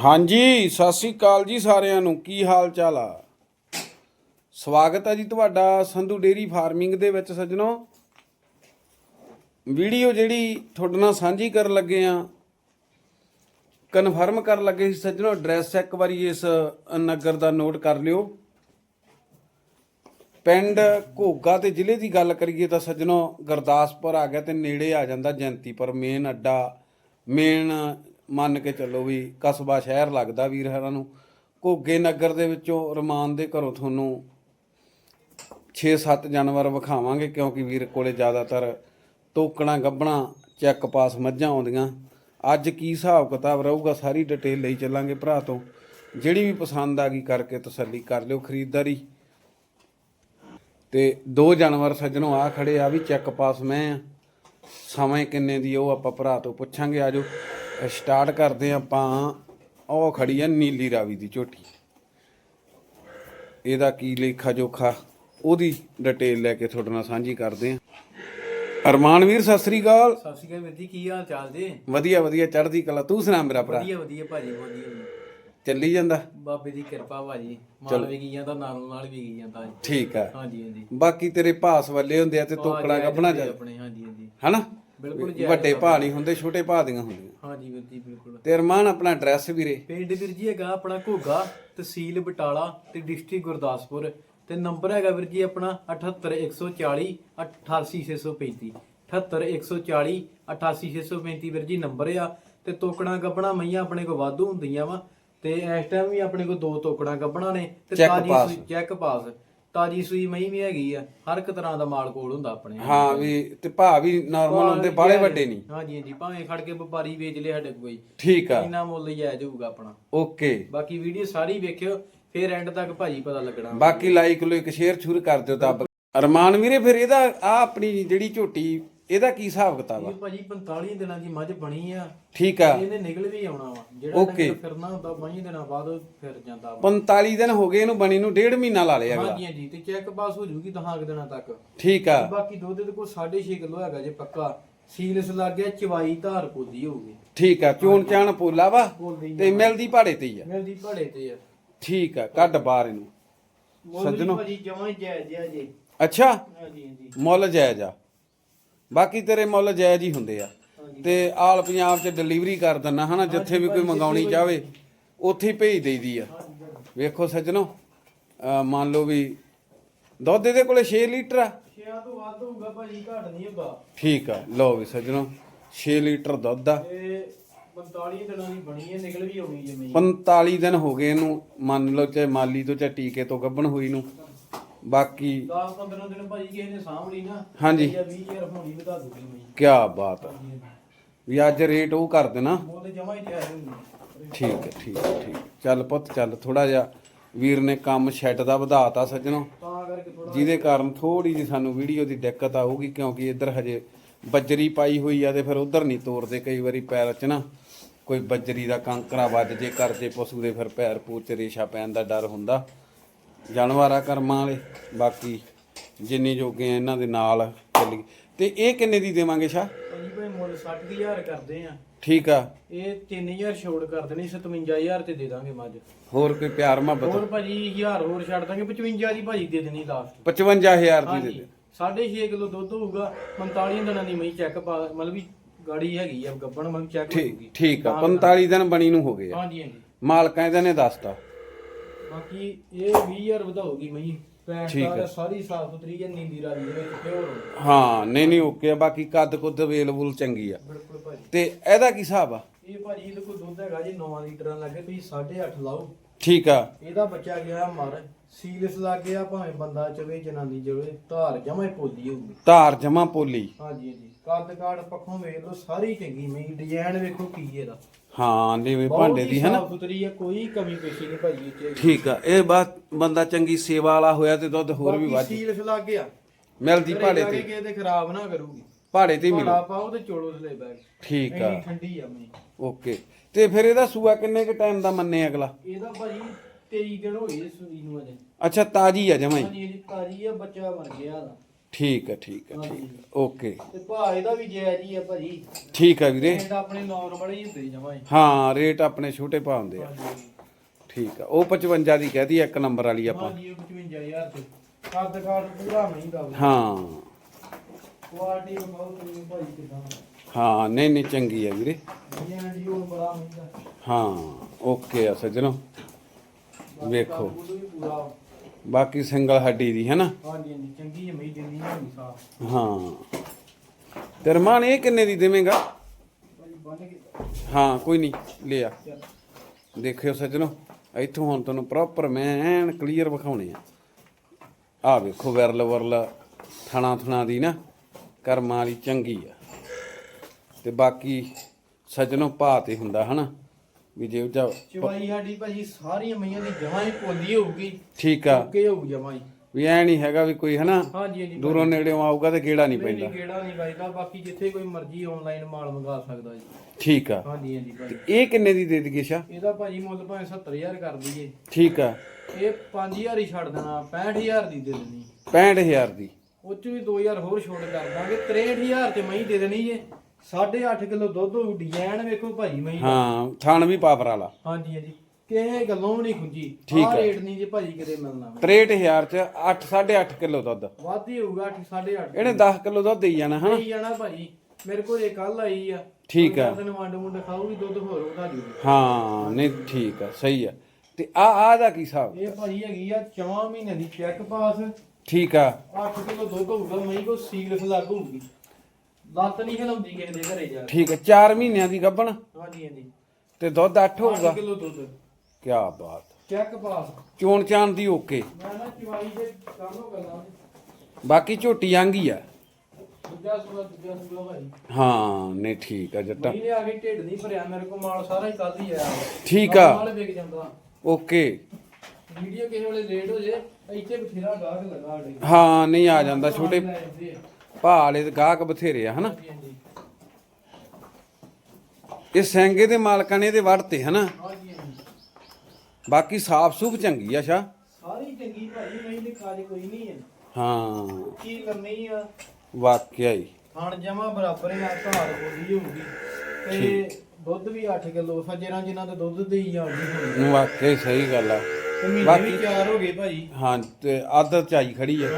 ਹਾਂਜੀ, ਸਤਿ ਸ੍ਰੀ ਅਕਾਲ ਜੀ ਸਾਰਿਆਂ ਨੂੰ। ਕੀ ਹਾਲ ਚਾਲ ਆ? ਸਵਾਗਤ ਹੈ ਜੀ ਤੁਹਾਡਾ ਸੰਧੂ ਡੇਰੀ ਫਾਰਮਿੰਗ ਦੇ ਵਿੱਚ ਸੱਜਣੋ। ਵੀਡੀਓ ਜਿਹੜੀ ਤੁਹਾਡੇ ਨਾਲ ਸਾਂਝੀ ਕਰਨ ਲੱਗੇ ਆ ਕਨਫਰਮ ਕਰਨ ਲੱਗੇ ਸੀ ਸੱਜਣੋ ਐਡਰੈਸ ਇੱਕ ਵਾਰੀ ਇਸ ਨਗਰ ਦਾ ਨੋਟ ਕਰ ਲਿਓ। ਪਿੰਡ ਘੋਗਾ ਤੇ ਜ਼ਿਲ੍ਹੇ ਦੀ ਗੱਲ ਕਰੀਏ ਤਾਂ ਸੱਜਣੋ, ਗੁਰਦਾਸਪੁਰ ਆ ਗਿਆ ਤੇ ਨੇੜੇ ਆ ਜਾਂਦਾ ਜੈਂਤੀਪੁਰ, ਮੇਨ ਅੱਡਾ, ਮੇਨ ਮੰਨ ਕੇ ਚੱਲੋ ਵੀ ਕਸਬਾ ਸ਼ਹਿਰ ਲੱਗਦਾ ਵੀਰ ਹਰਾਂ ਨੂੰ, ਘੋਗੇ ਨਗਰ ਦੇ ਵਿੱਚੋਂ ਰਮਾਨ ਦੇ ਘਰੋਂ ਤੁਹਾਨੂੰ 6-7 ਜਾਨਵਰ ਵਿਖਾਵਾਂਗੇ ਕਿਉਂਕਿ ਵੀਰ ਕੋਲੇ ਜ਼ਿਆਦਾਤਰ ਟੋਕਣਾ ਗੱਬਣਾ ਚੈੱਕ ਪਾਸ ਮੱਝਾਂ ਆਉਂਦੀਆਂ। ਅੱਜ ਕੀ ਹਿਸਾਬ ਕਿਤਾਬ ਰਹੂਗਾ ਸਾਰੀ ਡਿਟੇਲ ਲਈ ਚੱਲਾਂਗੇ ਭਰਾ ਤੋਂ। ਜਿਹੜੀ ਵੀ ਪਸੰਦ ਆ ਗਈ ਕਰਕੇ ਤਸੱਲੀ ਕਰ ਲਿਓ ਖਰੀਦਦਾਰੀ। ਤੇ ਦੋ ਜਾਨਵਰ ਸੱਜਣੋਂ ਆ ਖੜੇ ਆ ਵੀ ਚੈੱਕ ਪਾਸ ਮੈਂ ਆ। ਸਮੇਂ ਕਿੰਨੇ ਦੀ ਉਹ ਆਪਾਂ ਭਰਾ ਤੋਂ ਪੁੱਛਾਂਗੇ, ਆਜੋ। ਸਟਾਰਟ ਕਰਦੇ ਹਾਂ ਆਪਾਂ ਉਹ ਖੜੀ ਆ ਨੀਲੀ ਰਾਵੀ ਦੀ ਝੋਟੀ। ਇਹਦਾ ਕੀ ਲੇਖਾ ਜੋਖਾ ਉਹਦੀ ਡਿਟੇਲ ਲੈ ਕੇ ਤੁਹਾਡੇ ਨਾਲ ਸਾਂਝੀ ਕਰਦੇ ਹਾਂ। ਅਰਮਾਨ ਵੀਰ ਸਤਿ ਸ੍ਰੀ ਅਕਾਲ। ਸਤਿ ਸ਼੍ਰੀ ਅਕਾਲ ਜੀ ਕੀ ਹਾਲ ਚਾਲ ਜੀ? ਵਧੀਆ ਵਧੀਆ ਚੜ੍ਹਦੀ ਕਲਾ। ਤੂੰ ਸੁਣਾ ਮੇਰਾ ਭਰਾ। ਵਧੀਆ ਵਧੀਆ ਭਾਜੀ ਵਧੀਆ। ਚੱਲੀ ਜਾਂਦਾ? ਬਾਬੇ ਦੀ ਕਿਰਪਾ ਭਾਜੀ। ਮਾਲ ਵੀ ਗਈ ਜਾਂਦਾ ਨਾਲੋਂ ਨਾਲ ਵੀ ਗਈ ਜਾਂਦਾ ਠੀਕ ਆ। ਹਾਂਜੀ ਹਾਂਜੀ। ਬਾਕੀ ਤੇਰੇ ਭਾਸ ਵੱਲੇ ਹੁੰਦੇ ਆ ਤੇ ਤੋਕੜਾ ਗੱਭਣਾ ਜਾ ਆਪਣੇ ਹਾਂਜੀ ਹਾਂਜੀ। ਹਨਾ? ਬਿਲਕੁਲ ਵੱਡੇ ਭਾ ਨਹੀਂ ਹੁੰਦੇ ਛੋਟੇ ਭਾ ਦੀਆਂ ਹੁੰਦੀਆਂ। ਹਾਂਜੀ ਵੀਰ ਜੀ ਬਿਲਕੁਲ। ਤੇ ਅਰਮਾਨ ਆਪਣਾ ਐਡਰੈਸ ਵੀਰੇ? ਪਿੰਡ ਵੀਰ ਜੀ ਹੈਗਾ ਆਪਣਾ ਘੋਗਾ ਤਹਿਸੀਲ ਬਟਾਲਾ ਤੇ ਡਿਸਟ੍ਰਿਕਟ ਗੁਰਦਾਸਪੁਰ। ਤੇ ਨੰਬਰ ਹੈਗਾ ਵੀਰ ਜੀ ਆਪਣਾ 78140 88635 78140 88635 ਵੀਰ ਜੀ ਨੰਬਰ ਆ। ਤੇ ਤੋਕੜਾਂ ਗੱਬਣਾ ਮਈਆਂ ਆਪਣੇ ਕੋਲ ਵਾਧੂ ਹੁੰਦੀਆਂ ਵਾ। ਤੇ ਇਸ ਟਾਈਮ ਵੀ ਆਪਣੇ ਕੋਲ ਦੋ ਤੋਕੜਾਂ ਗੱਬਣਾ ਨੇ। ਤੇ ਤਾਜੀ ਚੈੱਕ ਪਾਸ ਤਾਜੀ ਸੂਈ ਮਈ ਵੀ ਹੈਗੀ ਆ ਹਰ ਇੱਕ ਤਰ੍ਹਾਂ ਦਾ ਮਾਲ ਕੋਲ ਹੁੰਦਾ ਆਪਣੇ ਹਾਂ ਵੀ ਤੇ ਭਾ ਵੀ ਨਾਰਮਲ ਹੁੰਦੇ ਬਾਲੇ ਵੱਡੇ ਨਹੀਂ। ਹਾਂਜੀ ਹਾਂਜੀ ਭਾਵੇਂ ਖੜ ਕੇ ਵਪਾਰੀ ਵੇਚ ਲੇ ਸਾਡੇ ਕੋਈ ਠੀਕ ਆ। ਇੰਨਾ ਮੁੱਲ ਹੀ ਆ ਜਾਊਗਾ ਆਪਣਾ। ਓਕੇ। ਬਾਕੀ ਵੀਡੀਓ ਸਾਰੀ ਵੇਖਿਓ ਫਿਰ ਐਂਡ ਤੱਕ ਭਾਜੀ ਪਤਾ ਲੱਗਣਾ। ਬਾਕੀ ਲਾਈਕ ਲੋ ਇੱਕ ਸ਼ੇਅਰ ਛੁਰ ਕਰ ਦਿਓ ਤਾਂ ਅਰਮਾਨ ਵੀਰੇ ਫਿਰ ਇਹਦਾ ਆ ਆਪਣੀ ਜਿਹੜੀ ਝੋਟੀ ਇਹਦਾ ਕੀ ਹਿਸਾਬ ਕਿਤਾਬ ਆ? ਇਹ ਭਾਜੀ 45 ਦਿਨਾਂ ਦੀ ਮੱਝ ਬਣੀ ਆ। ਠੀਕ ਆ। ਇਹਨੇ ਨਿਕਲ ਵੀ ਆਉਣਾ ਵਾ। ਜਿਹੜਾ Okay. ਡੰਗਰ ਫਿਰਨਾ ਹੁੰਦਾ 5 ਦਿਨਾਂ ਬਾਅਦ ਉਹ ਫਿਰ ਜਾਂਦਾ ਵਾ। 45 ਦਿਨ ਹੋ ਗਏ ਇਹਨੂੰ ਬਣੀ ਨੂੰ ਡੇਢ ਮਹੀਨਾ ਲਾ ਲਿਆ ਅਗਲਾ। ਹਾਂਜੀ ਹਾਂਜੀ ਤੇ ਚੈੱਕ ਪਾਸ ਹੋ ਜੂਗੀ ਦਹਾਂ ਕੁ ਦਿਨਾਂ ਤੱਕ। ਠੀਕ ਆ। ਬਾਕੀ ਦੁੱਧ ਦੇ ਕੋਲ 6.5 ਕਿਲੋ ਹੈਗਾ ਜੇ ਪੱਕਾ। ਸੀਲਸ ਲੱਗ ਗਿਆ ਚਵਾਈ ਧਾਰ ਪੋਦੀ ਹੋਊਗੀ। ਠੀਕ ਆ ਚੋਣ ਚਾਣ ਪੋਲਾ ਵਾ ਬੋਲਦੀ ਤੇ ਮਿਲਦੀ ਭਾੜੇ ਤੇ ਹੀ ਆ। ਮਿਲਦੀ ਭਾੜੇ ਤੇ ਆ। ਠੀਕ ਆ ਕੱਢ ਬਾਹਰ ਇਹਨੂੰ। ਵੀ ਭਾਜੀ ਜਮਾਂ ਜਾਇਜ਼ ਆ ਜੀ। ਅੱਛਾ। ਹਾਂਜੀ ਹਾਂਜੀ। ਮੁੱਲ ਜਾਇਜ਼ ਆ। ਬਾਕੀ ਤੇਰੇ ਮੁੱਲ ਜਾਇਜ਼ ਹੀ ਹੁੰਦੇ ਆ। ਤੇ ਆਲ ਪੰਜਾਬ 'ਚ ਡਿਲੀਵਰੀ ਕਰ ਦਿੰਨਾ ਹਨਾ ਜਿੱਥੇ ਵੀ ਕੋਈ ਮੰਗਾਉਣੀ ਚਾਹਵੇ ਉੱਥੇ ਹੀ ਭੇਜ ਦੇਈਦੀ ਆ। ਵੇਖੋ ਸੱਜਣੋ ਅਹ ਮੰਨ ਲਓ ਵੀ ਦੁੱਧ ਇਹਦੇ ਕੋਲੇ 6 ਲੀਟਰ ਆ। ਛਿਆਂ ਤੋਂ ਵੱਧ ਹੋਊਗਾ ਭਾਜੀ ਘੱਟ ਨਹੀਂ ਹੁੰਦਾ ਠੀਕ ਆ ਲਓ ਵੀ ਸੱਜਣੋ 6 ਲੀਟਰ ਦੁੱਧ ਆ। ਇਹ 45 ਦਿਨਾਂ ਦੀ ਬਣੀ ਹੈ ਨਿਕਲ ਵੀ ਆਉਣੀ ਜਿਵੇਂ 45 ਦਿਨ ਹੋ ਗਏ ਇਹਨੂੰ ਮੰਨ ਲਓ ਚਾਹੇ ਮਾਲੀ ਤੋਂ ਚਾਹੇ ਟੀਕੇ ਤੋਂ ਗੱਭਣ ਹੋਈ ਨੂੰ। ਬਾਕੀ 10 15 ਦਿਨ ਭਾਜੀ ਕਿਸੇ ਨੇ ਸਾਂਭ ਲਈ ਨਾ ਹਾਂਜੀ। ਜਾਂ 20000 ਹੋਣੀ ਵਧਾ ਦੂਗੀ ਮੈਂ ਕੀ ਬਾਤ ਆ ਵੀ ਅੱਜ ਰੇਟ ਉਹ ਕਰ ਦੇਣਾ। ਜਮਾ ਹੀ ਠੀਕ ਹੈ। ਠੀਕ ਹੈ ਠੀਕ ਹੈ। ਚੱਲ ਪੁੱਤ ਚੱਲ ਥੋੜਾ ਜਿਹਾ ਵੀਰ ਨੇ ਕੰਮ ਛੱਡ ਦਾ ਵਧਾਤਾ ਸੱਜਣੋ। ਤਾਂ ਕਰਕੇ ਥੋੜਾ ਜਿਹਦੇ ਕਾਰਨ ਥੋੜੀ ਜੀ ਸਾਨੂੰ ਵੀਡੀਓ ਦੀ ਦਿੱਕਤ ਆਊਗੀ ਕਿਉਂਕਿ ਇੱਧਰ ਹਜੇ ਬੱਜਰੀ ਪਾਈ ਹੋਈ ਆ ਤੇ ਫਿਰ ਉਧਰ ਨਹੀਂ ਤੋਰਦੇ ਕਈ ਵਾਰੀ ਪੈਰ ਚ ਨਾ। ਕੋਈ ਬੱਜਰੀ ਦਾ ਕਾਂਕਰਾ ਵੱਜ ਜੇ ਕਰ ਜੇ ਪਸ਼ੂ ਦੇ ਫਿਰ ਪੈਰ ਪੂਰ ਚ ਰੇਸ਼ਾ ਪੈਣ ਦਾ ਡਰ ਹੁੰਦਾ। ਜਾਨਵਰਾਂ ਕਰਮਾਂ ਵਾਲੇ ਬਾਕੀ ਜਿੰਨੀ ਜੋਗੇ ਆ ਇਹਨਾਂ ਦੇ ਨਾਲ ਚੱਲੀ ਤੇ ਇਹ ਕਿੰਨੇ ਦੀ ਦੇਵਾਂਗੇ ਸ਼ਾ ਭਾਜੀ ਭਾਈ ਮੁੱਲ 60000 ਕਰਦੇ ਆ। ਠੀਕ ਆ। ਇਹ 3000 ਛੋੜ ਕਰ ਦੇਣੀ 57000 ਤੇ ਦੇ ਦਾਂਗੇ ਮੱਝ। ਹੋਰ ਕੋਈ ਪਿਆਰ ਮੁਹੱਬਤ? ਹੋਰ ਭਾਜੀ 1000 ਹੋਰ ਛੱਡ ਦਾਂਗੇ 55 ਦੀ ਭਾਜੀ ਦੇ ਦੇਣੀ ਲਾਸਟ 55000 ਦੀ ਦੇ ਹਾਂਜੀ ਦੇ 6.5 ਕਿਲੋ ਦੁੱਧ ਹੋਊਗਾ 45 ਦਿਨਾਂ ਦੀ ਮਈ ਚੈੱਕ ਪਾ ਮਤਲਬ ਵੀ ਗਾੜੀ ਹੈਗੀ ਆ ਗੱਬਣ ਮਤਲਬ ਚੈੱਕ ਠੀਕ ਹੋਊਗੀ। ਠੀਕ ਆ 45 ਦਿਨ ਬਣੀ ਨੂੰ ਹੋ ਗਏ ਆ। ਹਾਂਜੀ ਹਾਂਜੀ। ਮਾਲਕਾਂ ਇਹਦੇ ਨੇ ਦੱਸਤਾ। ਬਾਕੀ ਇਹ 20000 ਵਧਾਉਗੀ ਮਈ। ਠੀਕ ਦਾ ਸਾਰੀ ਸਾਫ਼ ਸੁਥਰੀ ਹੈ ਨੀਂਦੀ ਰਾਜੀ ਦੇ ਵਿੱਚ ਪਿਓਰ ਹਾਂ ਨਹੀਂ ਨਹੀਂ ਓਕੇ ਆ ਬਾਕੀ ਕੱਦ ਕੁੱਦ ਅਵੇਲੇਬਲ ਚੰਗੀ ਆ। ਬਿਲਕੁਲ ਭਾਜੀ। ਤੇ ਇਹਦਾ ਕੀ ਹਿਸਾਬ ਆ? ਇਹ ਭਾਜੀ ਇਹਦੇ ਕੋਲ ਦੁੱਧ ਹੈਗਾ ਜੀ 9 ਲੀਟਰਾਂ ਲੱਗੇ ਤੁਸੀਂ 8.5 ਲਾਓ। ਠੀਕ ਆ। ਇਹਦਾ ਬੱਚਾ ਗਿਆ ਮਰ। ਸੀਲਸ ਲੱਗ ਗਿਆ ਭਾਵੇਂ ਬੰਦਾ ਚਵੇ ਜਨਾਨੀ ਚਵੇ ਧਾਰ ਜਮਾ ਹੀ ਪੋਦੀ ਹੋਊਗੀ। ਧਾਰ ਜਮਾ ਪੋਲੀ। ਹਾਂਜੀ ਹਾਂਜੀ। ਕੱਦ ਕਾੜ ਪੱਖੋਂ ਵੇਖ ਲਓ ਸਾਰੀ ਚੰਗੀ ਮਈ। ਡਿਜ਼ਾਈਨ ਵੇਖੋ ਕੀ ਇਹਦਾ। ਹਾਂ ਨੀਵੇਂ ਭਾਂਡੇ ਦੀ ਹੈ ਨਾ ਸੁਥਰੀ ਹੈ ਕੋਈ ਕਮੀ ਪੇਸ਼ੀ ਨਹੀਂ ਭਾਜੀ ਇਹ ਠੀਕ ਆ ਇਹ ਬਾਤ ਬੰਦਾ ਚੰਗੀ ਸੇਵਾ ਵਾਲਾ ਹੋਇਆ ਤੇ ਦੁੱਧ ਹੋਰ ਵੀ ਵੱਧ ਸੀਲਸ ਲੱਗ ਗਿਆ। ਮਿਲਦੀ ਭਾੜੇ ਤੇ। ਦੇ ਖਰਾਬ ਨਾ ਕਰੂਗੀ। ਭਾੜੇ ਤੇ ਮਿਲੂ। ਭਾੜਾ ਪਾਓ ਤੇ ਚੋਲੋ ਸਲੇ ਬੈਗ ਠੀਕ ਆ। ਠੰਡੀ ਆ ਮਈ ਓਕੇ ਤੇ ਫਿਰ ਇਹਦਾ ਸੂਆ ਕਿੰਨੇ ਕ ਟਾਈਮ ਦਾ ਮੰਨੇ ਅਗਲਾ? ਇਹਦਾ ਭਾਜੀ 23 ਦਿਨ ਹੋਏ ਸੂਈ ਨੂੰ ਅਜੇ। ਅੱਛਾ ਤਾਜੀ ਆ ਜਮਾ ਹੀ। ਹਾਂਜੀ ਇਹਦੀ ਤਾਜੀ ਆ ਬੱਚਾ ਮਰ ਗਿਆ ਦਾ ਠੀਕ ਹੈ ਠੀਕ ਹੈ ਠੀਕ ਹੈ। ਓਕੇ ਤੇ ਭਾਅ ਇਹਦਾ ਵੀ ਜਾਇਜ਼ ਹੀ ਆ ਭਾਜੀ ਠੀਕ ਹੈ ਵੀਰੇ। ਇਹਦਾ ਆਪਣੇ ਨਾਰਮਲ ਹੀ ਹੁੰਦੇ ਜਮਾ ਹੀ। ਹਾਂ ਰੇਟ ਆਪਣੇ ਛੋਟੇ ਭਾ ਹੁੰਦੇ ਆ। ਠੀਕ ਆ। ਉਹ 55 ਦੀ ਕਹਦੀ ਇੱਕ ਨੰਬਰ ਵਾਲੀ ਆਪਾਂ। ਹਾਂਜੀ ਉਹ 55000 ਤੇ ਕੱਦ ਕਾਠ ਪੂਰਾ ਮਹਿੰਗਾ ਵਾ। ਹਾਂ। ਕੁਆਲਿਟੀ ਬਹੁਤ ਤੁਸੀਂ ਭਾਈ ਕਿਦਾਂ ਹਾਂ ਨਹੀਂ ਨਹੀਂ ਚੰਗੀ ਆ ਵੀਰੇ। ਇਹ ਜੀ ਉਹ ਬੜਾ ਮਹਿੰਗਾ। ਹਾਂ ਓਕੇ ਆ ਸੱਜਣੋ। ਵੇਖੋ। ਉਹਨੂੰ ਵੀ ਪੂਰਾ ਵਾ। ਬਾਕੀ ਸਿੰਗਲ ਹੱਡੀ ਦੀ ਹੈ ਨਾ ਹਾਂਜੀ ਹਾਂਜੀ ਚੰਗੀ ਹੈ ਮਈ ਦਿੰਦੀ ਨਹੀਂ ਸਾਫ਼। ਹਾਂ। ਤੇ ਰਮਾਨ ਇਹ ਕਿੰਨੇ ਦੀ ਦੇਵੇਂਗਾ? ਭਾਈ ਬੰਨ ਕੇ ਹਾਂ ਕੋਈ ਨਹੀਂ ਲਿਆ। ਚੱਲ। ਦੇਖਿਓ ਸੱਜਣੋ ਇੱਥੋਂ ਹੁਣ ਤੁਹਾਨੂੰ ਪ੍ਰੋਪਰ ਮੈਂ ਕਲੀਅਰ ਵਿਖਾਉਣੇ ਆ। ਆ ਵੇਖੋ ਵਿਰਲ ਵਰਲ ਥਣਾ ਥਣਾ ਦੀ ਨਾ ਕਰਮਾਂ ਵਾਲੀ ਚੰਗੀ ਆ। ਤੇ ਬਾਕੀ ਸੱਜਣੋ ਭਾਅ ਤੇ ਹੁੰਦਾ ਹਨਾ? ਵੀ ਜਾ ਚਵਾਈ ਸਾਡੀ ਭਾਜੀ ਸਾਰੀਆਂ ਮਈਆਂ ਦੀ ਜਮਾਂ ਹੀ ਪੋਲੀ ਹੋਊਗੀ। ਠੀਕ ਆ। ਓਕੇ ਹੋਊ ਜਮਾਂ ਹੀ। ਵੀ ਐ ਨਹੀਂ ਹੈਗਾ ਵੀ ਕੋਈ ਹਨਾ? ਹਾਂਜੀ ਹਾਂਜੀ। ਦੂਰੋਂ ਨੇੜਿਓਂ ਆਊਗਾ ਤੇ ਗੇੜਾ ਨਹੀਂ ਪੈਂਦਾ। ਨਹੀਂ ਕਿਹੜਾ ਨਹੀਂ ਵੱਜਦਾ। ਬਾਕੀ ਜਿੱਥੇ ਕੋਈ ਮਰਜ਼ੀ ਆਨਲਾਈਨ ਮਾਲ ਮੰਗਾ ਸਕਦਾ ਜੀ। ਠੀਕ ਆ। ਹਾਂਜੀ ਹਾਂਜੀ ਭਾਜੀ। ਇਹ ਕਿੰਨੇ ਦੀ ਦੇ ਦਈਏ ਸ਼ਾ ਇਹਦਾ ਭਾਜੀ ਮੁੱਲ ਭਾਵੇਂ 70000 ਕਰ ਦਈਏ। ਠੀਕ ਆ। ਇਹ 5000 ਹੀ ਛੱਡ ਦੇਣਾ 65000 ਦੀ ਦੇ ਦੇਣੀ। 65000 ਦੀ। ਉਹ ਚ ਵੀ 2000 ਹੋਰ ਛੋਟ ਕਰ ਦਾਂਗੇ। 63000 ਤੇ ਮਹੀਂ ਦੇ ਦੇਣੀ ਜੇ। 8.5 ਕਿਲੋ ਦੁੱਧ ਹੋਊ ਡਿਜ਼ਾਈਨ ਵੇਖੋ ਮਹੀਂ ਦਾ। ਹਾਂ ਥਣ ਵੀ ਪਾਪਰ ਵਾਲਾ। ਹਾਂਜੀ ਹਾਂਜੀ। ਕਿਸੇ ਗੱਲੋਂ ਵੀ ਨਹੀਂ ਖੁੰਜੀ ਹੈ। ਰੇਟ ਨਹੀਂ ਜੇ ਭਾਜੀ ਕਿਤੇ ਮਿਲਣਾ। 63000 ਚ 8 8.5 ਕਿਲੋ ਦੁੱਧ। ਵੱਧ ਹੀ ਹੋਊਗਾ 8 8.5 ਇਹਨੇ 10 ਕਿਲੋ ਦੁੱਧ ਦੇਈ ਜਾਣਾ ਹਨਾ? ਨਹੀਂ ਜਾਣਾ ਭਾਜੀ ਮੇਰੇ ਕੋਲ ਇਹ ਕੱਲ ਆਈ ਆ। ਠੀਕ ਆ। ਦਿਨ ਵੰਡ ਮੁੰਡ ਖਾਊਗੀ ਦੁੱਧ ਹੋਰ ਵਧਾ ਦਿਓ। ਹਾਂ ਨਹੀਂ ਠੀਕ ਆ ਸਹੀ ਆ ਤੇ ਆ ਆ ਦਾ ਕੀ ਹਿਸਾਬ? ਇਹ ਭਾਜੀ ਹੈਗੀ ਆ 4 ਮਹੀਨੇ ਦੀ ਚੈੱਕ ਪਾਸ ਠੀਕ ਆ 8 ਕਿਲੋ ਦੁੱਧ ਹੋਊਗਾ ਮਹੀਂ ਕੋ ਸੀਲ ਫਲਾਗ ਹੋਊਗੀ। ਲੱਤ ਨਹੀਂ ਹਿਲਾਉਂਦੀ ਕਿਸੇ ਦੇ ਘਰੇ ਜਾ ਕੇ। ਠੀਕ ਆ 4 ਮਹੀਨਿਆਂ ਦੀ ਗੱਭਣ। ਹਾਂਜੀ ਹਾਂਜੀ। ਤੇ ਦੁੱਧ 8 8 ਹੋਊਗਾ। ਕਿਲੋ ਦੁੱਧ। ਕੀ ਬਾਤ। Check pass. ਚੋਣ ਚਾਣ ਦੀ ਓਕੇ। ਮੈਂ ਨਾ ਚਵਾਈ ਦੇ ਕੰਮ ਕਰਦਾ ਬਾਕੀ ਝੋਟੀ ਆਂਗੀ ਆ। ਦੂਜਾ ਸੂਆ ਦੂਜਾ ਸੂਆ ਭਾਈ। ਹਾਂ ਨਹੀਂ ਠੀਕ ਆ ਜੱਟਾ। ਮਹੀਨੇ ਆ ਕੇ ਢਿੱਡ ਨਹੀਂ ਭਰਿਆ ਮੇਰੇ ਕੋਲ ਮਾਲ ਸਾਰਾ ਹੀ ਕੱਲ ਹੀ ਆਇਆ। ਠੀਕ ਆ। ਮਾਲ ਵਿਕ ਜਾਂਦਾ। ਓਕੇ। ਵੀਡੀਓ ਕਿਸੇ ਵੇਲੇ ਲੇਟ ਹੋ ਜੇ ਇੱਥੇ ਬਥੇਰਾ ਗਾਹਕ ਲਗਾ ਹਾਂ ਨਹੀਂ ਆ ਜਾਂਦਾ ਛੋਟੇ ਭਾਅ ਵਾਲੇ ਤੇ ਗਾਹਕ ਬਥੇਰੇ ਆ ਹਨਾ? ਇਹ ਸੈਂਗੇ ਦੇ ਮਾਲਕਾਂ ਨੇ ਇਹਦੇ ਵੜਤੇ ਹਨਾ? ਬਾਕੀ ਸਾਫ਼ ਸੂਫ ਚੰਗੀ ਆ ਸ਼ਾ ਸਾਰੀ ਚੰਗੀ ਭਾਈ ਨਹੀਂ ਤੇ ਕਾਜ ਕੋਈ ਨਹੀਂ ਹੈ। ਹਾਂ। ਕੀ ਲੰਮੀ ਆ? ਵਾਕਿਆ ਹੀ। ਖਾਣ ਜਮਾ ਬਰਾਬਰ ਹੈ ਘਾਰ ਬੋਲੀ ਹੋਊਗੀ। ਤੇ ਦੁੱਧ ਵੀ 8 ਕਿਲੋ ਸੱਜਣਾ ਜਿਨ੍ਹਾਂ ਦੇ ਦੁੱਧ ਦੇ ਹੀ ਜਾਂਦੀ ਹੋਣੀ ਵਾਕਿਆ ਸਹੀ ਗੱਲ ਆ। ਬਾਕੀ- ਤਿਆਰ ਹੋ ਗਏ ਭਾਜੀ। ਹਾਂ ਤੇ ਆਦਤ ਚਾਈ ਖੜੀ ਆ।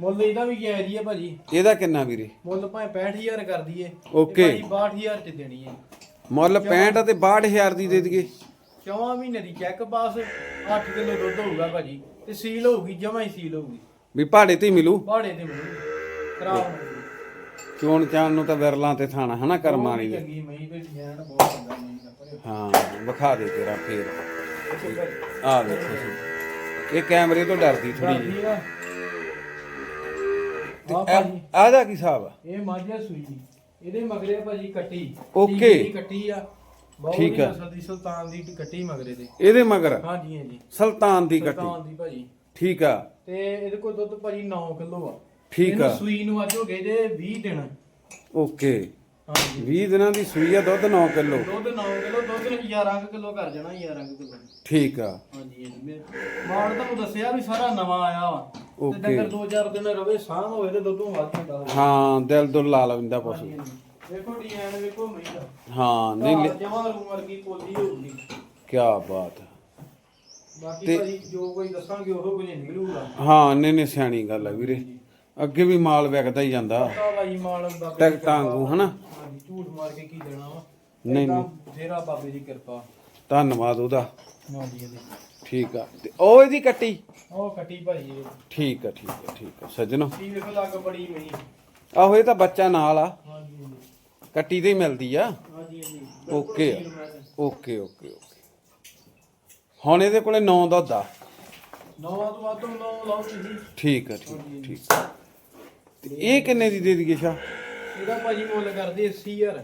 ਮੁੱਲ ਇਹਦਾ ਵੀ ਗਿਆ ਜੀ ਹੈ ਭਾਜੀ? ਇਹਦਾ ਕਿੰਨਾ ਵੀਰੇ? ਮੁੱਲ ਭਾਵੇਂ 65000 ਕਰ ਦਈਏ। Okay. ਭਾਜੀ 62000 ਚ ਦੇਣੀ ਹੈ। ਮੁੱਲ 65 ਤੇ 62000 ਦੀ ਦੇ ਦਈਏ। ਚੌਵਾਂ ਮਹੀਨੇ ਦੀ ਚੈੱਕ ਪਾਸ 8 ਕਿਲੋ ਦੁੱਧ ਹੋਊਗਾ ਭਾਜੀ। ਤੇ ਸੀਲ ਹੋਊਗੀ ਜਮਾ ਹੀ ਸੀਲ ਹੋਊਗੀ। ਵੀ ਭਾੜੇ ਤੇ ਹੀ ਮਿਲੂ? ਪਹਾੜੇ ਤੇ ਮਿਲੂ। ਖਰਾਬ ਨਹੀਂ ਚੋਣ ਚਾਣ ਨੂੰ ਤਾਂ ਵਿਰਲਾਂ ਤੇ ਥਾਣਾ ਹਨਾ ਕਰਮਾਂ ਵਾਲੀ ਦੇ ਚੰਗੀ ਮਈ ਤੇ ਡਿਜ਼ਾਈਨ ਬਹੁਤ ਚੰਗਾ ਮਈ ਦਾ ਪਰ ਹਾਂ ਵਿਖਾ ਦੇ ਤੇਰਾ ਫੇਰ। ਆ ਦੇਖੋ। ਜੀ। ਇਹ ਕੈਮਰੇ ਤੋਂ ਡਰਦੀ ਥੋੜੀ ਜੀ ਨਾ ਹਾਂ ਭਾਜੀ। ਕੀ ਹਿਸਾਬ ਆ? ਇਹ ਮਾਝਾ ਸੂਈ ਇਹਦੇ ਮਗਰੇ ਭਾਜੀ ਕੱਟੀ। Okay. ਟੀਕੀ ਦੀ ਕੱਟੀ ਆ ਬਹੁਤ ਠੀਕ ਹੀ ਆ। ਨਸਲ ਦੀ ਸੁਲਤਾਨ ਦੀ ਕੱਟੀ ਮਗਰੇ ਦੇ। ਇਹਦੇ ਮਗਰ ਹਾਂਜੀ ਹਾਂਜੀ। ਸੁਲਤਾਨ ਦੀ ਕੱਟੀ। ਸੁਲਤਾਨ ਦੀ ਭਾਜੀ। ਠੀਕ ਆ। ਤੇ ਇਹਦੇ ਕੋਲ ਦੁੱਧ ਭਾਜੀ 9 ਕਿਲੋ ਆ। ਠੀਕ ਇਹਨੂੰ ਆ। ਸੂਈ ਨੂੰ ਅੱਜ ਹੋ ਗਏ ਜੇ 20 ਦਿਨ। ਓਕੇ। ਹਾਂਜੀ। 20 ਦਿਨਾਂ ਦੀ ਸੂਈ ਆ ਦੁੱਧ 9 ਕਿਲੋ। ਦੁੱਧ 9 ਕਿਲੋ ਦੁੱਧ ਨੂੰ 11 ਕੁ ਕਿਲੋ ਕਰ ਜਾਣਾ 11 ਕੁ ਕਿਲੋ। ਠੀਕ ਆ। ਹਾਂਜੀ ਮਾਲ ਤੁਹਾਨੂੰ ਦੱਸਿਆ ਵੀ ਸਾਰਾ ਨਵਾਂ ਆਇਆ ਵਾ। ਤੇ Okay. ਡੰਗਰ 2-4 ਦਿਨ ਰਵੇ ਸਾਂਭ ਹੋਵੇ ਤੇ ਦੁੱਧੋਂ ਵੱਧ ਜਾਂਦਾ ਹੋਵੇ ਹਾਂ ਦਿਲ ਦੁਲ ਲਾ ਲੈਂਦਾ ਪਸ਼ੂ ਹਾਂਜੀ। ਵੇਖੋ ਡਿਜ਼ਾਈਨ ਵੇਖੋ ਮਹੀਨਾ ਹਾਂ ਨਹੀਂ ਜਮਾ ਰੂ ਵਰਗੀ ਪੋਲੀ ਹੋਊਗੀ। ਕੀ ਬਾਤ ਹੈ। ਬਾਕੀ ਭਾਜੀ ਜੋ ਕੋਈ ਦੱਸਾਂਗੇ ਉਹ ਕੁਝ ਨਿਕਲੂਗਾ। ਹਾਂ ਨਹੀਂ ਨਹੀਂ ਸਿਆਣੀ ਗੱਲ ਆ ਵੀਰੇ। ਅੱਗੇ ਵੀ ਮਾਲ ਵਿਕਦਾ ਹੀ ਜਾਂਦਾ। ਪਤਾ ਭਾਈ ਮਾਲ ਬਾਬੇ ਦੀ ਟਿਕਟਾਂ ਕਿਰਪਾ। ਵਾਂਗੂ ਹਨਾ? ਹਾਂਜੀ ਝੂਠ ਮਾਰ ਕੇ ਕੀ ਦੇਣਾ ਵਾ? ਨਹੀਂ, ਨਹੀਂ। ਬਥੇਰਾ ਬਾਬੇ ਦੀ ਕਿਰਪਾ। ਧੰਨਵਾਦ ਉਹਦਾ। ਠੀਕ ਆ। ਤੇ ਉਹ ਇਹਦੀ ਕੱਟੀ? ਉਹ ਕੱਟੀ ਭਾਜੀ ਇਹ। ਠੀਕ ਆ ਠੀਕ ਆ ਠੀਕ ਆ। ਸੱਜਣੋ। ਕੀ ਵੇਖੋ ਲੱਗ ਬੜੀ ਮਈ ਆਹੋ ਇਹ ਤਾਂ ਬੱਚਾ ਨਾਲ ਆ। ਹਾਂਜੀ ਕੱਟੀ ਤੇ ਹੀ ਮਿਲਦੀ ਆ। ਹਾਂਜੀ ਹਾਂਜੀ। ਓਕੇ ਆ। Okay okay okay. ਹੁਣ ਇਹਦੇ ਕੋਲੇ 9 ਦੁੱਧ ਆ ਨਵਾਂ ਤੋਂ ਵੱਧ ਨੌ ਲਾਓ ਤੁਸੀਂ। ਠੀਕ ਆ ਠੀਕ ਆ, ਠੀਕ ਆ। ਤੇ ਇਹ ਕਿੰਨੇ ਦੀ ਦੇ ਦਈਏ ਸ਼ਾ ਇਹਦਾ ਭਾਜੀ ਮੁੱਲ ਕਰਦੇ 80000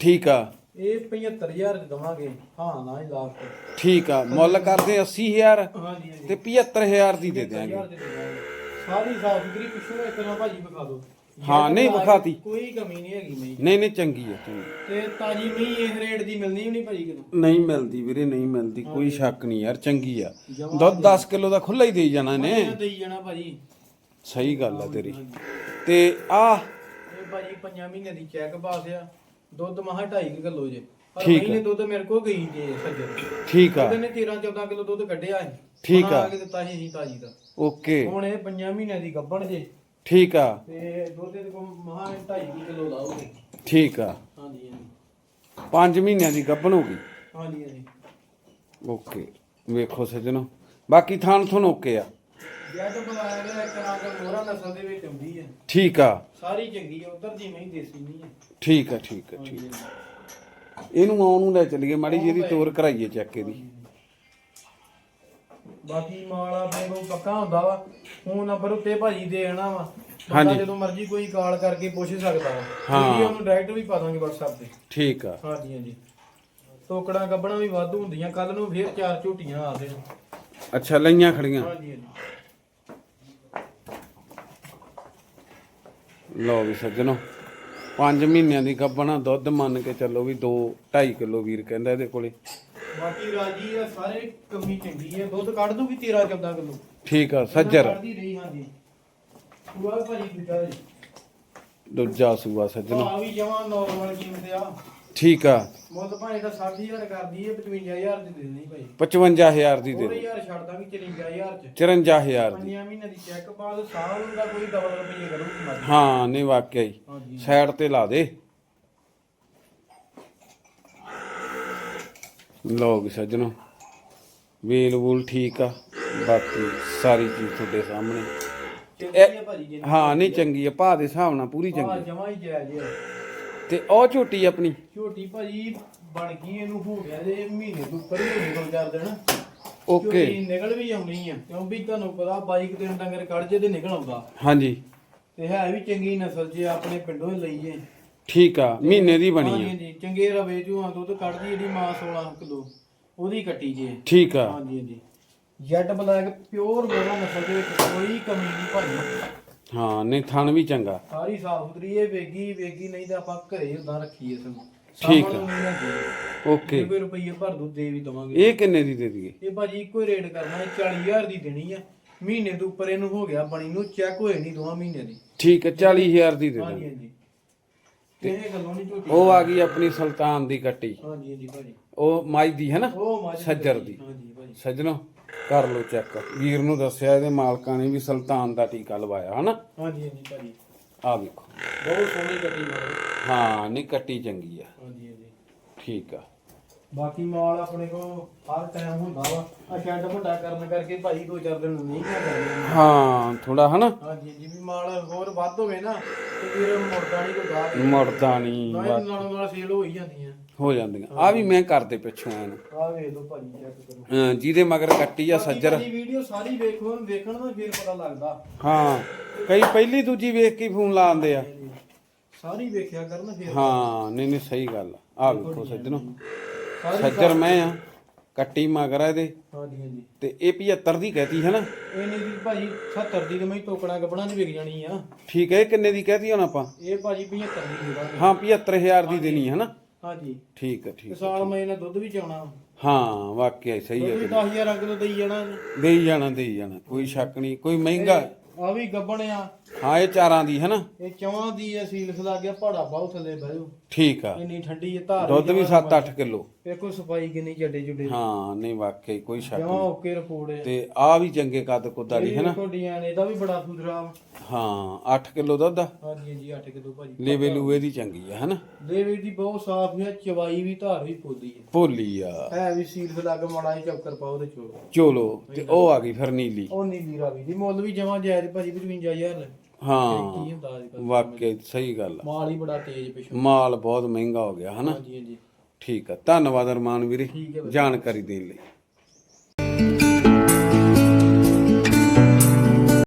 ਠੀਕ ਆ। ਇਹ 75000 ਚ ਦਵਾਂਗੇ। ਹਾਂ ਨਾ ਹੀ ਲਾਸਟ ਠੀਕ ਆ ਮੁੱਲ ਕਰਦੇ 80000 ਹਾਂਜੀ ਹਾਂਜੀ। ਤੇ 75000 ਦੀ ਦੇ ਦਿਆਂਗੇ। 75000 ਦੇ ਦੇਵਾਂਗੇ। ਸਾਰੀ ਸਾਫ਼ ਸੁਥਰੀ ਪਿੱਛੋਂ ਇੱਕ ਨਾ ਭਾਜੀ ਵਿਖਾ ਦਿਓ। ਹਾਂ, ਨਹੀਂ ਵਿਖਾਤੀ। ਕੋਈ ਕਮੀ ਨਹੀਂ ਹੈਗੀ ਮਈ ਨਹੀਂ ਨਹੀਂ ਚੰਗੀ ਆ ਚੰਗੀ। ਤੇ ਤਾਜੀ ਮਈ ਇਸ ਰੇਟ ਦੀ ਮਿਲਣੀ ਵੀ ਨਹੀਂ ਭਾਜੀ ਕਿਦੋਂ ਨਹੀਂ ਮਿਲਦੀ ਵੀਰੇ ਨਹੀਂ ਮਿਲਦੀ। ਕੋਈ ਸ਼ੱਕ ਨਹੀਂ ਯਾਰ ਚੰਗੀ ਆ। ਦੁੱਧ 10 ਕਿਲੋ ਦਾ ਖੁੱਲਾ ਹੀ ਦੇਈ ਜਾਣਾ ਨੇ ਮੈਂ ਦੇਈ ਜਾਣਾ ਭਾਜੀ। ਸਹੀ ਗੱਲ ਆ ਤੇਰੀ। ਤੇ ਆ ਭਾਜੀ 5 ਮਹੀਨੇ ਦੀ ਚੈੱਕ ਪਾਸ ਆ। ਦੁੱਧ ਮਹਾ 2.5 ਕਿਲੋ ਜੇ। ਪਰ ਠੀਕ। ਮਹੀਨੇ ਦੁੱਧ ਮੇਰੇ ਕੋਲ ਗਈ ਜੇ ਸੱਜਰ ਠੀਕ ਆ। ਉਹਦੇ ਨੇ 13 14 ਕਿਲੋ ਦੁੱਧ ਕੱਢਿਆ ਸੀ। ਠੀਕ ਬਣਾ ਆ। ਕੇ ਦਿੱਤਾ ਸੀ ਅਸੀਂ ਤਾਜੀ ਦਾ। ਓਕੇ। ਹੁਣ ਇਹ 5 ਮਹੀਨਿਆਂ ਦੀ ਗੱਭਣ ਜੇ। ਠੀਕ ਆ। ਤੇ ਦੁੱਧ ਦੇ ਕੋ ਮਹਾ 2.5 ਕਿਲੋ ਲਾਓਗੇ। ਠੀਕ ਆ। ਹਾਂਜੀ ਹਾਂਜੀ। 5 ਮਹੀਨਿਆਂ ਦੀ ਗੱਭਣ ਹੋ ਗਈ। ਹਾਂਜੀ ਹਾਂਜੀ। ਓਕੇ। ਵੇਖੋ ਸੱਜਣੋ। ਬਾਕੀ ਥਾਣ ਥੁਣ ਓਕੇ ਆ। ਜੱਟ ਬੁਲਾਇਆ ਗਿਆ ਇੱਕ ਰੰਗ ਮੋਹਰਾ ਨਸਲ ਦੇ ਵਿੱਚ ਆਉਂਦੀ ਹੈ ਠੀਕ ਆ। ਸਾਰੀ ਚੰਗੀ ਹੈ ਉਧਰ ਦੀ ਨਹੀਂ ਦੇਸੀ ਨਹੀਂ ਹੈ ਠੀਕ ਆ ਠੀਕ ਆ ਠੀਕ ਆ। ਇਹਨੂੰ ਆਉਣ ਨੂੰ ਲੈ ਚੱਲੀਏ ਮਾੜੀ ਜਿਹੀ ਤੋਰ ਕਰਾਈਏ ਚੱਕ ਇਹਦੀ। ਬਾਕੀ ਮਾਲ ਆਪਣੇ ਕੋਲ ਪੱਕਾ ਹੁੰਦਾ ਵਾ ਫੋਨ ਨੰਬਰ ਉੱਤੇ ਭਾਜੀ ਦੇਣਾ ਵਾ। ਬੰਦਾ ਹਾਂਜੀ। ਜਦੋਂ ਮਰਜ਼ੀ ਕੋਈ ਕਾਲ ਕਰਕੇ ਪੁੱਛ ਸਕਦਾ ਵਾ। ਹਾਂ। ਵੀਡੀਓ ਨੂੰ ਡਾਇਰੈਕਟ ਵੀ ਪਾ ਦਾਂਗੇ WhatsApp ਤੇ। ਠੀਕ ਆ। ਹਾਂਜੀ ਹਾਂਜੀ। ਟੋਕੜਾਂ ਗੱਬਣਾ ਵੀ ਵਾਧੂ ਹੁੰਦੀਆਂ ਕੱਲ ਨੂੰ ਫੇਰ ਚਾਰ ਝੂਟੀਆਂ ਆ ਅੱਛਾ ਲਈਆਂ ਖੜੀਆਂ। ਹਾਂਜੀ ਹਾਂਜੀ। ਲਓ ਵੀ ਸੱਜਣੋ 5 ਮਹੀਨਿਆਂ ਦੀ ਗੱਭਣਾ ਦੁੱਧ ਮੰਨ ਕੇ ਚੱਲੋ ਵੀ 2 2.5 ਕਿਲੋ ਵੀਰ ਕਹਿੰਦਾ ਇਹਦੇ ਕੋਲੇ। ਬਾਕੀ ਰਾਜੀ ਆ ਸਾਰੇ ਕਮੀ ਚੰਗੀ ਹੈ ਦੁੱਧ ਕੱਢ ਦੂਗੀ 13 14 ਕਿਲੋ। ਠੀਕ ਆ ਸੱਜਰ। ਕੱਢਦੀ ਰਹੀ ਹਾਂਜੀ। ਪੂਰਾ ਭਾਜੀ ਦੂਜਾ ਜੀ। ਦੂਜਾ ਸੂਆ ਸੱਜਣੋ। ਆ ਵੀ ਜਮਾ ਨਾਰਮਲ ਕੀਮਤ ਆ। ਠੀਕ ਆ। ਮੁੱਲ ਭਾਵੇਂ ਤਾਂ 60000 ਕਰਦੀ ਹੈ 55000 ਦੀ ਦੇ ਦੇਣੀ ਭਾਈ। 55000 ਦੀ ਦੇ ਦੇ ਯਾਰ ਛੱਡ ਦਾਂਗੇ 54000 ਚ। 54000 ਦੀ। ਪੰਜਿਆਂ ਮਹੀਨੇ ਦੀ ਚੈੱਕ ਬਾਅਦ ਸਾਲ ਦਾ ਕੋਈ ਡਬਲ ਰੁਪਏ ਕਰੂਗੀ ਹਾਂ ਨਹੀਂ ਵਾਕਿਆ ਹੀ। ਸਾਈਡ ਤੇ ਲਾ ਦੇ। ਵੀ ਸੱਜਣੋ ਵੇਲ ਵੂਲ ਠੀਕ ਆ। ਬਾਕੀ ਸਾਰੀ ਚੀਜ਼ ਤੁਹਾਡੇ ਸਾਹਮਣੇ। ਹੈ ਨਹੀਂ ਚੰਗੀ ਆ। ਭਾਅ ਦੇ ਹਿਸਾਬ ਨਾਲ ਪੂਰੀ ਆ। ਚੰਗੀ ਜਮਾ ਹੀ ਜਾਇਜ਼ ਹੈ ਤੇ ਉਹ ਝੋਟੀ ਆਪਣੀ? ਝੋਟੀ ਭਾਜੀ ਬਣ ਗਈ ਇਹਨੂੰ ਹੋ ਗਿਆ ਜੇ ਮਹੀਨੇ ਤੋਂ ਉੱਪਰ ਹੀ ਨਿਕਲ ਕਰ ਦੇਣਾ ਓਕੇ ਝੋਟੀ ਨਿਕਲ ਵੀ ਆਉਣੀ ਆ ਕਿਉਂ ਵੀ ਤੁਹਾਨੂੰ ਪਤਾ ਬਾਈਕ ਤੇ ਡੰਗਰ ਕੱਢ ਜੇ ਤੇ ਨਿਕਲ ਆਉਂਦਾ। ਹਾਂਜੀ। ਤੇ ਹੈ ਵੀ ਚੰਗੀ ਨਸਲ ਜੇ ਆਪਣੇ ਪਿੰਡੋਂ ਹੀ ਲਈ ਜੇ ਠੀਕ ਆ ਮਹੀਨੇ ਦੀ ਬਣੀ ਆ। ਹਾਂਜੀ ਚੰਗੇ ਰਵੇ ਚੋਂ ਦੁੱਧ ਕੱਢਦੀ ਜਿਹੜੀ ਮਾਂ 16 ਕਿਲੋ ਉਹਦੀ ਕੱਟੀ ਜੇ। ਠੀਕ ਆ। ਹਾਂਜੀ ਹਾਂਜੀ। ਜੈਟ ਬਲੈਕ ਪਿਓਰ ਬੋਲਾ ਨਸਲ ਦੇ ਵਿੱਚ ਕੋਈ ਕਮੀ ਨਹੀਂ ਭਾਜੀ। ਹਾਂ ਨਹੀਂ ਥਣ ਵੀ ਚੰਗਾ। ਸਾਰੀ ਸਾਫ਼ ਸੁਥਰੀ ਇਹ ਵੇਗੀ ਵੇਗੀ ਨਹੀਂ ਤਾਂ ਆਪਾਂ ਘਰੇ ਉਦਾਂ ਰੱਖੀ ਇਸ ਨੂੰ ਠੀਕ ਆ। ਓਕੇ। ਕੋਈ ਰੁਪਈਏ ਭਰ ਦੋ ਦੇ ਵੀ ਦਵਾਂਗੇ। ਇਹ ਕਿੰਨੇ ਦੀ ਦੇ ਦਈਏ? ਇਹ ਭਾਜੀ ਇੱਕੋ ਹੀ ਰੇਟ ਕਰਨਾ ਹੈ 40000 ਦੀ ਦੇਣੀ ਆ। ਮਹੀਨੇ ਦੇ ਉੱਪਰ ਇਹਨੂੰ ਹੋ ਗਿਆ ਬਣੀ ਨੂੰ ਚੈੱਕ ਹੋਏ ਨਹੀਂ ਦੋਵਾਂ ਮਹੀਨੇ ਦੀ। ਠੀਕ ਹੈ 40000 ਦੀ ਦੇ ਹਾਂਜੀ ਦੇ ਹਾਂਜੀ। ਇਹ ਗੱਲੋਂ ਨਹੀਂ ਝੂਠੀ। ਉਹ ਆ ਗਈ ਆਪਣੀ ਸੁਲਤਾਨ ਦੀ ਕੱਟੀ। ਹਾਂਜੀ ਹਾਂਜੀ ਭਾਜੀ। ਉਹ ਮਾਈ ਦੀ ਹੈ ਨਾ? ਉਹ ਸੱਜਰ ਦੀ। ਹਾਂਜੀ। ਸੱਜਣੋ ਕਰ ਲਓ ਚੈੱਕ। ਵੀਰ ਨੂੰ ਦੱਸਿਆ ਇਹਦੇ ਮਾਲਕਾਂ ਨੇ ਵੀ ਸੁਲਤਾਨ ਦਾ ਟੀਕਾ ਲਵਾਇਆ ਹਨਾ? ਹਾਂਜੀ ਹਾਂਜੀ ਭਾਜੀ। ਆ ਵੇਖੋ। ਬਹੁਤ ਸੋਹਣੀ ਕੱਟੀ ਮਾਰ ਹਾਂ ਨਹੀਂ ਕੱਟੀ ਚੰਗੀ ਆ। ਹਾਂਜੀ ਹਾਂਜੀ। ਠੀਕ ਆ। ਬਾਕੀ ਮਾਲ ਆਪਣੇ ਕੋ ਹਰ ਟਾਈਮ ਹੁੰਦਾ ਵਾ। ਆ ਸ਼ੈੱਡ ਵੱਡਾ ਕਰਨ ਕਰਕੇ ਭਾਈ ਦੋ ਚਾਰ ਦਿਨ ਨਹੀਂ ਕਰ ਜਾਂਦੇ ਹਾਂ ਥੋੜਾ ਹਨਾ। ਹਾਂਜੀ ਜੀ ਵੀ ਮਾਲ ਹੋਰ ਵੱਧ ਹੋਵੇ ਨਾ ਤੇ ਫਿਰ ਮੁੜਦਾ ਨਹੀਂ ਕੋਈ ਗਾਹਕ। ਮੁੜਦਾ ਨਹੀਂ ਇਹ ਨਾਲੋਂ ਨਾਲ ਸੇਲ ਹੋ ਹੀ ਜਾਂਦੀਆਂ। ਹੋ ਜਾਂਦੀਆਂ। ਆ ਵੀ ਮੈਂ ਕਰਦੇ ਪਿੱਛੋਂ ਆਇਆ ਨੂੰ ਆ ਵੇਖ ਲਓ ਭਾਜੀ ਚੈੱਕ ਕਰੋ। ਹਾਂ, ਜਿਹਦੇ ਮਗਰ ਕੱਟੀ ਆ ਸੱਜਰ। ਭਾਜੀ ਵੀਡੀਓ ਸਾਰੀ ਵੇਖੋ ਵੇਖਣ ਦਾ ਫਿਰ ਪਤਾ ਲੱਗਦਾ। ਹਾਂ ਕਈ ਪਹਿਲੀ ਦੂਜੀ ਵੇਖ ਕੇ ਫੋਨ ਲਾਉਂਦੇ ਆ। ਸਾਰੀ ਵੇਖਿਆ ਕਰਨ ਫਿਰ ਹਾਂ ਨਹੀਂ ਨਹੀਂ ਸਹੀ ਗੱਲ ਆ। ਆ ਵੇਖੋ ਸੱਜਣੋ। ਸੱਜਰ ਮੈਂ ਆ ਕੱਟੀ ਮਗਰ ਆ ਇਹਦੇ। ਹਾਂਜੀ ਹਾਂਜੀ। ਤੇ ਇਹ 75 ਦੀ ਕਹਤੀ ਹੈ ਨਾ? ਇਹਨੇ ਦੀ ਭਾਜੀ 70 ਦੀ ਤੇ ਮੈਂ ਟੋਕਣਾ ਕੱਪੜਾ ਚ ਵਿਕ ਜਾਣੀ ਆ। ਠੀਕ ਹੈ ਇਹ ਕਿੰਨੇ ਦੀ ਕਹਤੀ ਹੁਣ ਆਪਾਂ? ਇਹ ਭਾਜੀ 75 ਦੀ ਦੇ ਦਾਂਗੇ। ਹਾਂ 75000 ਦੀ ਦੇਣੀ ਹੈ ਨਾ ਹਾਂਜੀ। ਠੀਕ ਹੈ ਤੇ ਠੀਕ ਹੈ। ਸਾਲ ਮੈਂ ਇਹਨਾਂ ਦੁੱਧ ਵੀ ਚਾਉਣਾ ਹਾਂ ਵਾਕਿਆ ਹੀ ਸਹੀ ਹੈ ਵੀ 10000 ਅੰਗ ਤੋਂ ਦੇਈ ਜਾਣਾ। ਦੇਈ ਜਾਣਾ ਦੇਈ ਜਾਣਾ ਕੋਈ ਸ਼ੱਕ ਨਹੀਂ ਕੋਈ ਮਹਿੰਗਾ। ਆ ਵੀ ਗੱਬਣ ਆ। ਹਾਂ ਇਹ ਚਾਰਾਂ ਦੀ ਹੈ ਨਾ ਇਹ ਚਵਾਂ ਦੀ ਆ ਸੀਲਸ ਲੱਗ ਗਿਆ ਪਹਾੜਾ ਬਹੁਤ ਥੱਲੇ ਬਹਿ ਜਾਓ। ਠੀਕ ਆ। ਇੰਨੀ ਠੰਡੀ ਹੈ ਧਾਰ ਦੁੱਧ ਵੀ 7-8 ਕਿਲੋ। ਵੇਖੋ ਸਫ਼ਾਈ ਕਿੰਨੀ ਜੱਡੇ ਜੁੱਡੇ ਹਾਂ ਨਹੀਂ ਵਾਕਿਆ ਹੀ ਕੋਈ ਸ਼ੱਕ ਜਮਾ ਨਹੀਂ। ਓਕੇ ਰਿਪੋਰਟ ਹੈ। ਤੇ ਆ ਵੀ ਚੰਗੇ ਕੱਦ ਕੁੱਦ ਵਾਲੀ ਹੈ ਨਾ ਤੁਹਾਡੀਆਂ ਨੇ ਇਹਦਾ ਵੀ ਬੜਾ ਸੁਧਰਾ। ਹਾਂ 8 ਕਿਲੋ ਦੁੱਧ ਆ। ਹਾਂਜੀ ਜੀ 8 ਕਿਲੋ ਭਾਜੀ। ਲੇਵੇ ਲੂਵੇ ਦੀ ਚੰਗੀ ਆ ਹਨਾ? ਦੇਵੇ ਦੀ ਬਹੁਤ ਸਾਫ਼ ਹੈ ਚਵਾਈ ਵੀ ਧਾਰ ਵੀ ਪੋਦੀ ਹੈ ਭੋਲੀ ਆ। ਹੈ ਵੀ ਸੀਲਸ ਲੱਗ ਮਾੜਾ ਹੀ ਚੱਕਰ ਪਾਓ ਤੇ ਚੋਲੋ। ਚੋਲੋ ਤੇ ਉਹ ਆ ਗਈ ਫਿਰ ਨੀਲੀ। ਉਹ ਨੀਲੀ ਰਾਵੀ ਦੀ। ਮੁੱਲ ਵੀ ਜਮਾ ਜਾਇਜ਼ ਭਾਜੀ 55000 ਹਾਂ। ਕੀ ਹੁੰਦਾ ਅੱਜ ਕੱਲ੍ਹ ਵਾਕਿਆ ਸਹੀ ਗੱਲ ਆ। ਮਾਲ ਹੀ ਬੜਾ ਤੇਜ਼ ਪਿਛੋ। ਮਾਲ ਬਹੁਤ ਮਹਿੰਗਾ ਹੋ ਗਿਆ ਹਨਾ? ਹਾਂਜੀ ਹਾਂਜੀ। ਠੀਕ ਆ ਧੰਨਵਾਦ ਅਰਮਾਨ ਵੀਰੇ ਠੀਕ ਹੈ ਜਾਣਕਾਰੀ ਦੇਣ ਲਈ।